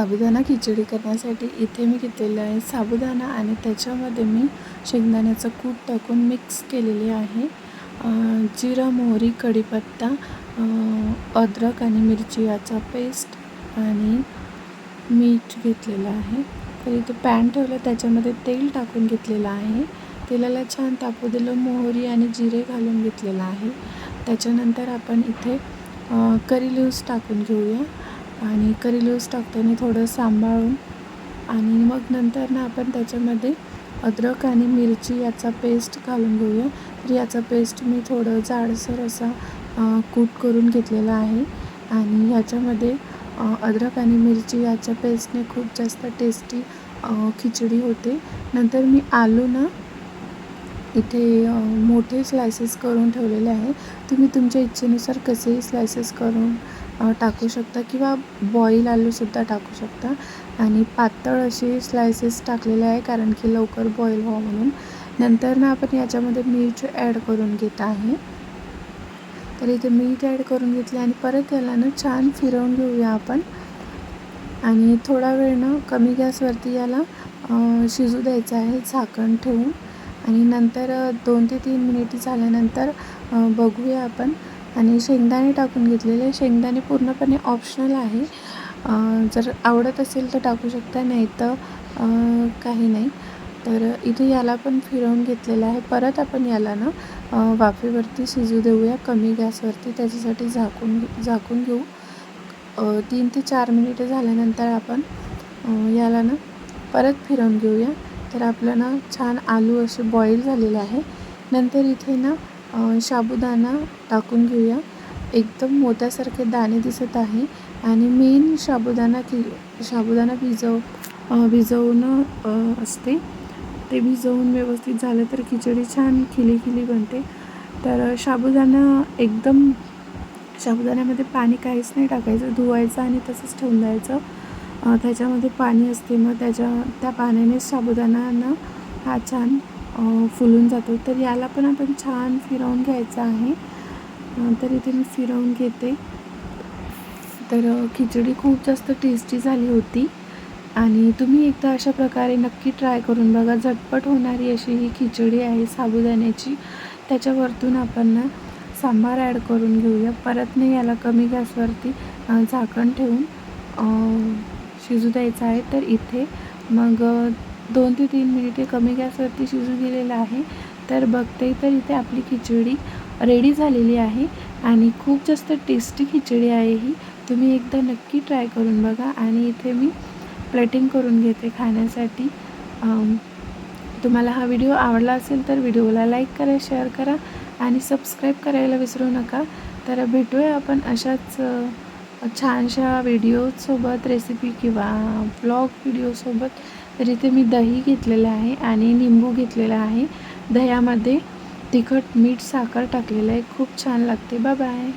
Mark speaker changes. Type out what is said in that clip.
Speaker 1: साबुदाणा खिचडी करण्यासाठी इथे मी घेतलेलं आहे साबुदाणा आणि त्याच्यामध्ये मी शेंगदाण्याचं कूट टाकून मिक्स केलेले आहे. जिरा मोहरी कढीपत्ता अद्रक आणि मिरची याचा पेस्ट आणि मीठ घेतलेलं आहे. तर इथे पॅन ठेवलं त्याच्यामध्ये तेल टाकून घेतलेलं आहे. तेलाला छान तापू दिलं मोहरी आणि जिरे घालून घेतलेलं आहे. त्याच्यानंतर आपण इथे करी लिव्स टाकून घेऊया. आणि करी लिव्स मी थोडं सांभाळून. आणि मग नंतर ना आपण त्याच्यामध्ये अद्रक आणि मिरची याचा पेस्ट घालून घेऊया. तर याचा पेस्ट मी थोडं जाडसर असा कूट करून घेतलेला आहे. आणि ह्याच्यामध्ये अद्रक आणि मिरची याच्या पेस्टने खूप जास्त टेस्टी खिचडी होते. नंतर मी आलू ना इथे मोठे स्लायसेस करून ठेवलेले आहे. तुम्ही तुमच्या इच्छेनुसार कसेही स्लायसेस करून टाकू शकता किंवा बॉईल आलूसुद्धा टाकू शकता. आणि पातळ अशी स्लायसेस टाकलेले आहे कारण की लवकर बॉईल व्हावं म्हणून. नंतर ना आपण याच्यामध्ये मीठ ॲड करून घेत आहे. तर इथे मीठ ॲड करून घेतले आणि परत याला ना छान फिरवून घेऊया आपण. आणि थोडा वेळ ना कमी गॅसवरती याला शिजू द्यायचं आहे झाकण ठेवून. आणि नंतर दोन ते तीन मिनिट झाल्यानंतर बघूया आपण. आणि शेंगदाणे टाकून घेतलेले. शेंगदाणे पूर्णपणे ऑप्शनल आहे. जर आवडत असेल तर टाकू शकता नाही तर काही नाही. तर इथे याला पण फिरवून घेतलेलं आहे. परत आपण याला ना वाफेवरती शिजू देऊया. कमी गॅसवरती त्याच्यासाठी झाकून झाकून घेऊ. तीन ते चार मिनिटं झाल्यानंतर आपण याला ना परत फिरवून घेऊया. तर आपलं ना छान आलू असे बॉईल झालेले आहे. नंतर इथे ना साबुदाणा टाकून घेऊया. एकदम मोत्यासारखे दाणे दिसत आहे. आणि मेन साबुदाणा की साबुदाणा भिजव भिजवणं असते. ते भिजवून व्यवस्थित झालं तर खिचडी छान खिली खिली बनते. तर साबुदाणा एकदम साबुदाण्यामध्ये पाणी काहीच नाही टाकायचं. धुवायचं आणि तसंच ठेवून द्यायचं. त्याच्यामध्ये पाणी असते. मग त्याच्या त्या पाण्याने साबुदाणा हा छान फुलून जातो. तर याला पण आपण छान फिरवून घ्यायचं आहे. तर इथे मी फिरवून घेते. तर खिचडी खूप जास्त टेस्टी झाली होती. आणि तुम्ही एकदा अशा प्रकारे नक्की ट्राय करून बघा. झटपट होणारी अशी ही खिचडी आहे साबुदाण्याची. त्याच्यावरतून आपण सांबार ॲड करून घेऊया. परत नाही याला कमी गॅसवरती झाकण ठेवून शिजू द्यायचं आहे. तर इथे मग दोन ते तीन मिनिटे कमी गॅसवरती शिजू दिलेलं आहे. तर बघते तर इथे आपली खिचडी रेडी झालेली आहे आणि खूप जास्त टेस्टी खिचडी आहे ही. तुम्ही एकदा नक्की ट्राय करून बघा आणि इथे मी प्लेटिंग करून घेते खाण्यासाठी. तुम्हाला हा व्हिडिओ आवडला असेल तर व्हिडिओला लाईक करा शेअर करा आणि सबस्क्राईब करायला विसरू नका. तर भेटूया आपण अशाच छानशा व्हिडिओसोबत रेसिपी किंवा ब्लॉग व्हिडिओसोबत तर इथे मी दही घेतलेलं आहे आणि लिंबू घेतलेलं आहे. दह्यामध्ये तिखट मीठ साखर टाकलेलं आहे. खूप छान लागते. बा बाय